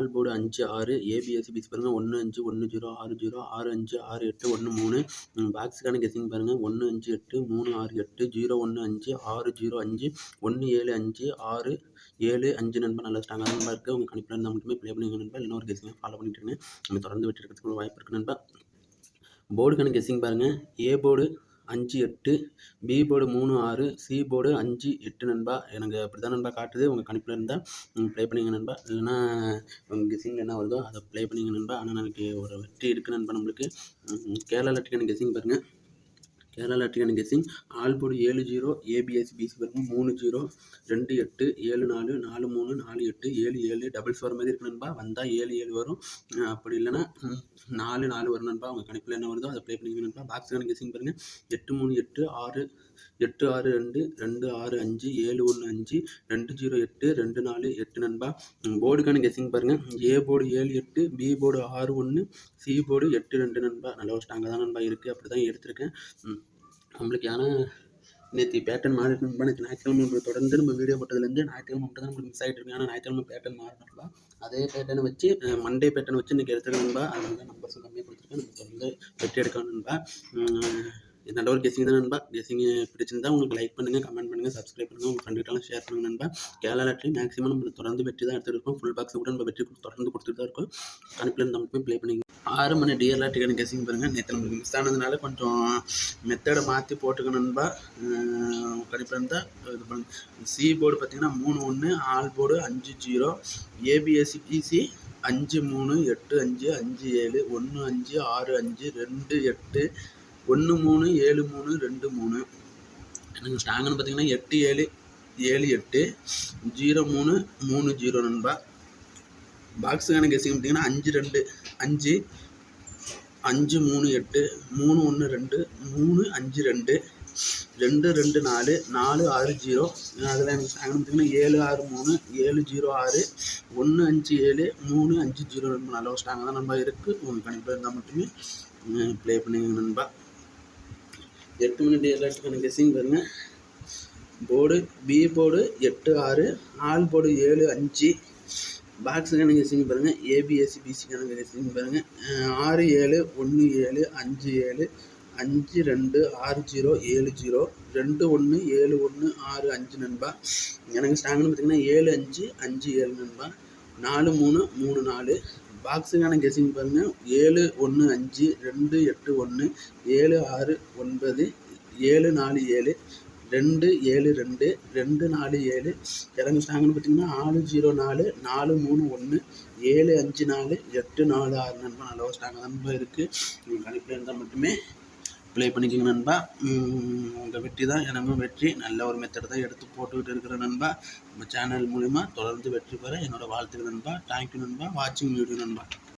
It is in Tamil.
ஆல் போர்டு அஞ்சு ஆறு ஏபிஎஸ்சி பிசி பாருங்கள் ஒன்று அஞ்சு ஒன்று ஜீரோ ஆறு ஜீரோ ஆறு அஞ்சு ஆறு எட்டு ஒன்று மூணு. பாக்ஸுக்கான கெஸிங் பாருங்கள் ஒன்று அஞ்சு எட்டு மூணு ஆறு எட்டு ஜீரோ ஒன்று அஞ்சு ஆறு ஜீரோ அஞ்சு ஒன்று ஏழு அஞ்சு ஆறு ஏழு அஞ்சு நண்பர் நல்ல ஸ்ட்ராங்காக நண்பா இருக்குது உங்கள் கணிப்பில் இருந்தால் மட்டுமே ப்ளே பண்ணுங்க நண்பா இன்னொரு ஒரு ஃபாலோ பண்ணிட்டு நம்ம தொடர்ந்து வெற்றி இருக்கிறதுக்கு ஒரு வாய்ப்பு இருக்குது நண்பா. போர்டுக்கான கெஸிங் பாருங்கள் ஏ போர்டு அஞ்சு எட்டு பி போர்டு மூணு ஆறு சி போர்டு அஞ்சு எட்டு நண்பா. எனக்கு அப்படி தான் நண்பா காட்டுது. உங்கள் கணிப்பில் இருந்தால் ப்ளே பண்ணிங்க நண்பா. இல்லைன்னா உங்கள் கெஸிங்கில் என்ன வருதோ அதை ப்ளே பண்ணிங்க நண்பா. ஆனால் எனக்கு ஒரு வெற்றி இருக்குது நண்பா நம்மளுக்கு. கேரளா லட்டுக்கான கெஸிங் பாருங்கள் கேரளா லாட்ரிக்கான கெஸிங் ஆல் போர்டு ஏழு ஜீரோ ஏபிஎஸ் பிசி பாருங்கள் மூணு ஜீரோ ரெண்டு எட்டு ஏழு நாலு நாலு மூணு நாலு எட்டு ஏழு ஏழு டபுள்ஸ் வர மாதிரி இருக்கு நண்பா. வந்தால் ஏழு ஏழு வரும். அப்படி இல்லைன்னா நாலு நாலு வரும் நண்பா. உங்கள் கணிப்பில் என்ன வருதோ அதை ப்ளே பண்ணிக்க நண்பா. பாக்ஸ் கணக்கு சிங் பாருங்கள் எட்டு மூணு எட்டு ஆறு எட்டு ஆறு ரெண்டு ரெண்டு ஆறு அஞ்சு ஏழு ஒன்று அஞ்சு ரெண்டு ஜீரோ எட்டு ரெண்டு நாலு எட்டு நண்பா. போர்டுக்கான கெஸிங் பாருங்கள் ஏ போர்டு ஏழு எட்டு பி போர்டு ஆறு ஒன்று சி போர்டு எட்டு ரெண்டு நண்பா. நல்ல ஒரு ஸ்ட்ராங்காக தான் நண்பா இருக்குது அப்படி தான் எடுத்திருக்கேன் நம்மளுக்கு ஏன்னா நேற்று பேட்டர்ன் மாறிட்டு நேற்று ஞாயிற்றுக்கிழமை தொடர்ந்து நம்ம வீடியோ போட்டதுலேருந்து ஞாயிற்றுக்கிழமை மட்டும் தான் நம்மளுக்கு மிஸ் ஆகிட்டு இருக்கு. ஆனால் ஞாயிற்றுக்கிழமை பேட்டர்ன் மாறணும்பா அதே பேட்டர்னை வச்சு மண்டே பேட்டர்ன் வச்சு இன்றைக்கி எடுத்துக்கணும்பா. அதனால நம்பர்ஸும் கம்மியாக கொடுத்துருக்கேன். நம்ம தொடர்ந்து வெற்றி எடுக்கணும்பா. இது நல்ல ஒரு கெஸிங் தான் நண்பா. கெஸிங் பிடிச்சிருந்தா உங்களுக்கு லைக் பண்ணுங்கள் கமெண்ட் பண்ணுங்கள் சப்ஸ்கிரைப் பண்ணுங்கள் உங்கள் ஃப்ரெண்டுக்கெல்லாம் ஷேர் பண்ணுங்க நண்பா. கேரளா லாட்ரி மேக்ஸிமம் நம்ம தொடர்ந்து வெற்றி தான் எடுத்துகிட்டு இருக்கோம். ஃபுல் பாக்ஸ் கூட நம்ம வெற்றி தொடர்ந்து கொடுத்துட்டு தான் இருக்கோம். கணிப்பில் இருந்து நம்ம போய் ப்ளே பண்ணிங்க ஆறு மணி டியர் லாட்டிக்கான கெஸிங் பாருங்கள் நேற்று நம்மளுக்கு மிஸ் ஆனதுனால கொஞ்சம் மெத்தடை மாற்றி போட்டுக்கணும்பா கணிப்பில் இருந்தால் இது பண்ணு சி போர்டு பார்த்தீங்கன்னா மூணு ஒன்று ஆல் போர்டு அஞ்சு ஜீரோ ஏபிஎஸ்சி பிசி அஞ்சு மூணு எட்டு அஞ்சு அஞ்சு ஏழு ஒன்று அஞ்சு ஆறு அஞ்சு ரெண்டு எட்டு ஒன்று மூணு ஏழு மூணு ரெண்டு மூணு. எனக்கு ஸ்டாங்குன்னு பார்த்தீங்கன்னா எட்டு ஏழு ஏழு எட்டு ஜீரோ மூணு மூணு ஜீரோ நண்பா. பாக்ஸுக்கான கெஸிங் பார்த்தீங்கன்னா அஞ்சு ரெண்டு அஞ்சு அஞ்சு மூணு எட்டு மூணு ஒன்று ரெண்டு மூணு அஞ்சு ரெண்டு ரெண்டு ரெண்டு நாலு நாலு ஆறு ஜீரோ. அதில் எனக்கு ஸ்டாங்குன்னு பார்த்தீங்கன்னா ஏழு ஆறு மூணு ஏழு ஜீரோ ஆறு ஒன்று அஞ்சு ஏழு மூணு அஞ்சு ஜீரோ நண்பா நல்ல ஒரு ஸ்ட்ராங்காக தான் நண்பா இருக்குது உங்களுக்கு கண்டிப்பாக இருந்தால் மட்டுமே ப்ளே பண்ணுங்க நண்பா. எட்டு மணி டே எல்லாத்துக்கான கெஸிங் பாருங்க. போர்டு பி போர்டு எட்டு ஆறு ஆல் போர்டு ஏழு அஞ்சு. பாக்ஸுக்கான கெஸிங் பாருங்கள் ஏபிஎஸ்சி பிசிக்கான கெஸிங் பாருங்கள் ஆறு ஏழு ஒன்று ஏழு அஞ்சு ஏழு அஞ்சு ரெண்டு ஆறு ஜீரோ ஏழு ஜீரோ ரெண்டு ஒன்று ஏழு ஒன்று ஆறு அஞ்சு நண்பா. எனக்கு ஸ்டாங்னு பார்த்தீங்கன்னா ஏழு அஞ்சு அஞ்சு ஏழு நண்பா. நாலு மூணு மூணு நாலு. பாக்ஸுக்கான கெஸிங் பாருங்கள் ஏழு ஒன்று அஞ்சு ரெண்டு எட்டு ஒன்று ஏழு ஆறு ஒன்பது ஏழு நாலு ஏழு ரெண்டு ஏழு ரெண்டு ரெண்டு நாலு ஏழு. இறங்கு ஸ்டாங்குன்னு பார்த்தீங்கன்னா ஆறு ஜீரோ நாலு நாலு மூணு ஒன்று ஏழு அஞ்சு நாலு எட்டு நாலு ஆறு நண்பர் நல்ல ஒரு ஸ்ட்ராங்காக இருக்குது நீங்கள் கணிப்பில் இருந்தால் மட்டுமே ப்ளே பண்ணிக்கோங்க நண்பா. உங்கள் வெற்றி தான் எனக்கும் வெற்றி. நல்ல ஒரு மெத்தட் தான் எடுத்து போட்டுக்கிட்டு இருக்கிற நண்பா. நம்ம சேனல் மூலிமா தொடர்ந்து வெற்றி பெற என்னோட வாழ்த்துக்கள் நண்பா. தேங்க்யூ நண்பா. வாட்சிங் வீடியோ நண்பா.